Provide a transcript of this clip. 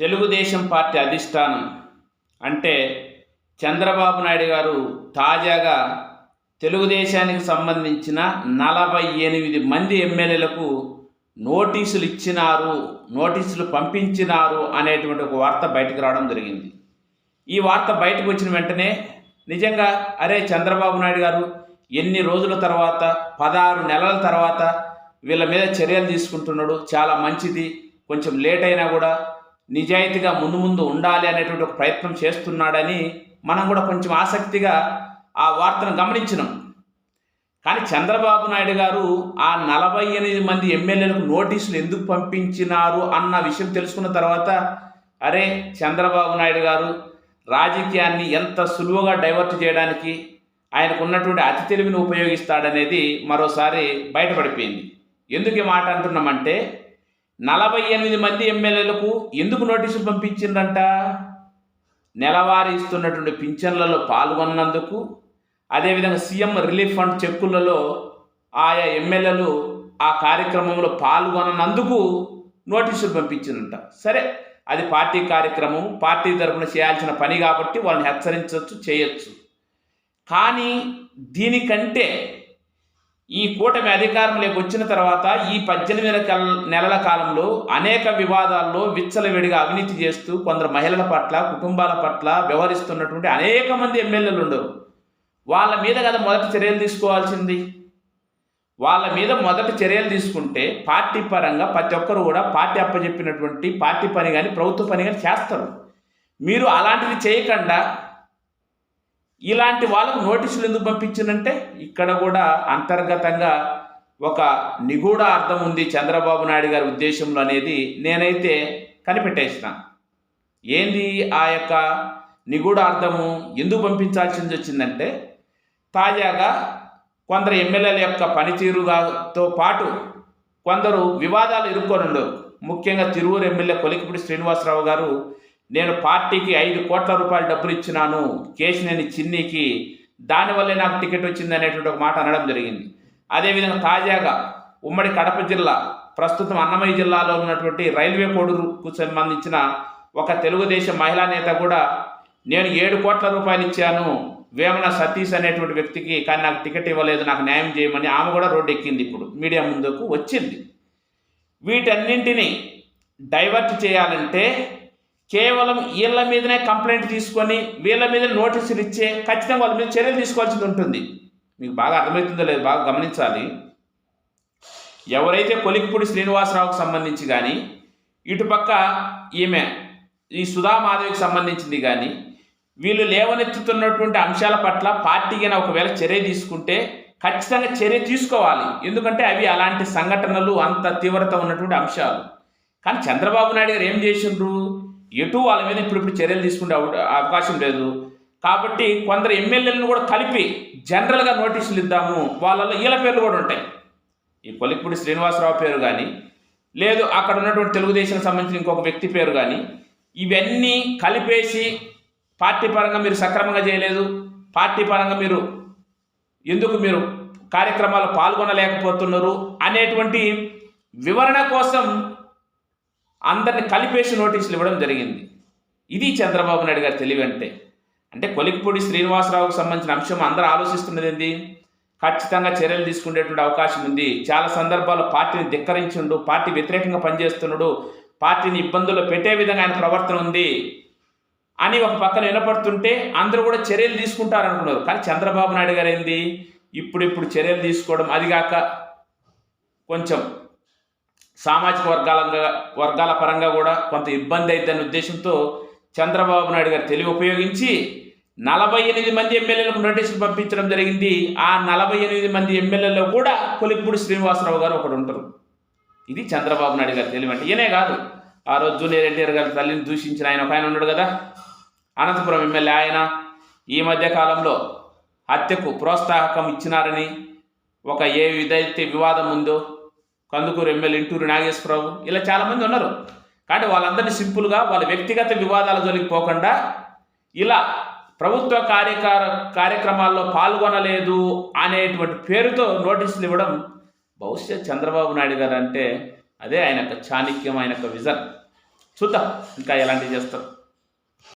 Telugu Desam party అధిష్టానం అంటే చంద్రబాబు నాయుడు గారు తాజాగా తెలుగుదేశానికి సంబంధించిన నలభై ఎనిమిది మంది ఎమ్మెల్యేలకు నోటీసులు ఇచ్చినారు నోటీసులు పంపించినారు అనేటువంటి ఒక వార్త బయటకు రావడం జరిగింది. ఈ వార్త బయటకు వచ్చిన వెంటనే నిజంగా అరే చంద్రబాబు నాయుడు గారు ఎన్ని రోజుల తర్వాత పదహారు నెలల తర్వాత వీళ్ళ మీద చర్యలు తీసుకుంటున్నాడు చాలా మంచిది కొంచెం లేట్ అయినా కూడా నిజాయితీగా ముందు ముందు ఉండాలి అనేటువంటి ఒక ప్రయత్నం చేస్తున్నాడని మనం కూడా కొంచెం ఆసక్తిగా ఆ వార్తను గమనించినాం. కానీ చంద్రబాబు నాయుడు గారు ఆ నలభై ఎనిమిది మంది ఎమ్మెల్యేలకు నోటీసులు ఎందుకు పంపించినారు అన్న విషయం తెలుసుకున్న తర్వాత అరే చంద్రబాబు నాయుడు గారు రాజకీయాన్ని ఎంత సులువుగా డైవర్ట్ చేయడానికి ఆయనకు ఉన్నటువంటి అతి తెలివిని ఉపయోగిస్తాడనేది మరోసారి బయటపడిపోయింది. ఎందుకు మాట అంటున్నామంటే నలభై ఎనిమిది మంది ఎమ్మెల్యేలకు ఎందుకు నోటీసులు పంపించిందంట నెలవారీ ఇస్తున్నటువంటి పింఛన్లలో పాల్గొన్నందుకు అదేవిధంగా సీఎం రిలీఫ్ ఫండ్ చెక్కులలో ఆయా ఎమ్మెల్యేలు ఆ కార్యక్రమంలో పాల్గొనందుకు నోటీసులు పంపించిందంట సరే అది పార్టీ కార్యక్రమం పార్టీ తరఫున చేయాల్సిన పని కాబట్టి వాళ్ళని హెచ్చరించవచ్చు చేయొచ్చు. కానీ దీనికంటే ఈ కూటమి అధికారంలోకి వచ్చిన తర్వాత ఈ పద్దెనిమిది నెలల- నెలల కాలంలో అనేక వివాదాల్లో విచ్చలవిడిగా అవినీతి చేస్తూ కొందరు మహిళల పట్ల కుటుంబాల పట్ల వ్యవహరిస్తున్నటువంటి అనేక మంది ఎమ్మెల్యేలు ఉండరు. వాళ్ళ మీద కదా మొదటి చర్యలు తీసుకోవాల్సింది. వాళ్ళ మీద మొదటి చర్యలు తీసుకుంటే పార్టీ పరంగా ప్రతి ఒక్కరు కూడా పార్టీ అప్పచెప్పినటువంటి పార్టీ పని కానీ ప్రభుత్వ పని కానీ చేస్తారు. మీరు అలాంటిది చేయకుండా ఇలాంటి వాళ్ళకు నోటీసులు ఎందుకు పంపించిందంటే ఇక్కడ కూడా అంతర్గతంగా ఒక నిగూఢ అర్థం ఉంది చంద్రబాబు నాయుడు గారి ఉద్దేశంలో అనేది నేనైతే కనిపెట్టేసిన. ఏంది ఆ యొక్క నిగూఢ అర్థము ఎందుకు పంపించాల్సింది వచ్చిందంటే తాజాగా కొందరు ఎమ్మెల్యేల యొక్క పనితీరుగాతో పాటు కొందరు వివాదాలు ఇరుక్కొనుండరు ముఖ్యంగా తిరువురు ఎమ్మెల్యే కొలికిపూడి శ్రీనివాసరావు గారు నేను పార్టీకి ఐదు కోట్ల రూపాయలు డబ్బులు ఇచ్చినాను కేశినేని చిన్నికి దానివల్లే నాకు టికెట్ వచ్చింది అనేటువంటి ఒక మాట అనడం జరిగింది. అదేవిధంగా తాజాగా ఉమ్మడి కడప జిల్లా ప్రస్తుతం అన్నమయ్య జిల్లాలో ఉన్నటువంటి రైల్వే కోడుకు సంబంధించిన ఒక తెలుగుదేశం మహిళా నేత కూడా నేను ఏడు కోట్ల రూపాయలు ఇచ్చాను వేమన సతీష్ అనేటువంటి వ్యక్తికి కానీ నాకు టికెట్ ఇవ్వలేదు నాకు న్యాయం చేయమని ఆమె కూడా రోడ్డు ఎక్కింది ఇప్పుడు మీడియా ముందుకు వచ్చింది. వీటన్నింటినీ డైవర్ట్ చేయాలంటే కేవలం వీళ్ళ మీదనే కంప్లైంట్ తీసుకొని వీళ్ళ మీద నోటీసులు ఇచ్చే ఖచ్చితంగా వాళ్ళ మీద చర్యలు తీసుకోవాల్సి ఉంటుంది. మీకు బాగా అర్థమవుతుందో లేదు బాగా గమనించాలి. ఎవరైతే కొలికిపూడి శ్రీనివాసరావుకు సంబంధించి కానీ ఇటుపక్క ఈమె ఈ సుధామాధవికి సంబంధించింది కానీ వీళ్ళు లేవనెత్తుతున్నటువంటి అంశాల పట్ల పార్టీ అయినా ఒకవేళ చర్య తీసుకుంటే ఖచ్చితంగా చర్య తీసుకోవాలి. ఎందుకంటే అవి అలాంటి సంఘటనలు అంత తీవ్రత ఉన్నటువంటి అంశాలు. కానీ చంద్రబాబు నాయుడు గారు ఏం చేసిండ్రు? ఎటు వాళ్ళ మీద ఇప్పుడు ఇప్పుడు చర్యలు తీసుకునే అవ- అవకాశం లేదు. కాబట్టి కొందరు ఎమ్మెల్యేలను కూడా కలిపి జనరల్గా నోటీసులు ఇద్దాము. వాళ్ళలో ఈల పేర్లు కూడా ఉంటాయి. ఈ కొలిక్పూడి శ్రీనివాసరావు పేరు కానీ లేదు అక్కడ ఉన్నటువంటి తెలుగుదేశం సంబంధించిన ఇంకొక వ్యక్తి పేరు కానీ ఇవన్నీ కలిపేసి పార్టీ పరంగా మీరు సక్రమంగా చేయలేదు. పార్టీ పరంగా మీరు ఎందుకు మీరు కార్యక్రమాలు పాల్గొనలేకపోతున్నారు అనేటువంటి వివరణ కోసం అందరిని కలిపేసి నోటీసులు ఇవ్వడం జరిగింది. ఇది చంద్రబాబు నాయుడు గారి తెలివి అంటే అంటే కొలిక్పూడి శ్రీనివాసరావుకు సంబంధించిన అంశం అందరూ ఆలోచిస్తున్నది ఏంది? ఖచ్చితంగా చర్యలు తీసుకునేటువంటి అవకాశం ఉంది. చాలా సందర్భాల్లో పార్టీని ధిక్కరించుండు పార్టీ వ్యతిరేకంగా పనిచేస్తున్నాడు పార్టీని ఇబ్బందుల్లో పెట్టే విధంగా ఆయన ప్రవర్తన ఉంది అని ఒక పక్కన వినపడుతుంటే అందరూ కూడా చర్యలు తీసుకుంటారు అనుకున్నారు కానీ చంద్రబాబు నాయుడు గారు ఏంది? ఇప్పుడు ఇప్పుడు చర్యలు తీసుకోవడం అదిగాక కొంచెం సామాజిక వర్గాల వర్గాల పరంగా కూడా కొంత ఇబ్బంది అవుతుందనే ఉద్దేశంతో చంద్రబాబు నాయుడు గారు తెలివి ఉపయోగించి నలభై ఎనిమిది మంది ఎమ్మెల్యేలకు నోటీసులు పంపించడం జరిగింది. ఆ నలభై ఎనిమిది మంది ఎమ్మెల్యేలో కూడా కొలిక్పూడి శ్రీనివాసరావు గారు ఒకడు ఉంటారు. ఇది చంద్రబాబు నాయుడు గారు తెలివి అంటే ఈయనే కాదు. ఆ రోజు జూనియర్ ఎన్టీఆర్ గారి తల్లిని దూషించిన ఆయన ఒక ఆయన ఉన్నాడు కదా. అనంతపురం ఎమ్మెల్యే ఆయన ఈ మధ్య కాలంలో హత్యకు ప్రోత్సాహకం ఇచ్చినారని ఒక ఏ విధైతే వివాదం ఉందో కందుకూరు ఎమ్మెల్యే ఇంటూరు నాగేశ్వరరావు ఇలా చాలామంది ఉన్నారు. కానీ వాళ్ళందరినీ సింపుల్గా వాళ్ళ వ్యక్తిగత వివాదాల జోలికి పోకుండా ఇలా ప్రభుత్వ కార్యకార కార్యక్రమాల్లో పాల్గొనలేదు అనేటువంటి పేరుతో నోటీసులు ఇవ్వడం బహుశా చంద్రబాబు నాయుడు గారు అంటే అదే ఆయన యొక్క చాణిక్యం ఆయన యొక్క విజన్. చూద్దాం ఇంకా ఎలాంటివి చేస్తారు.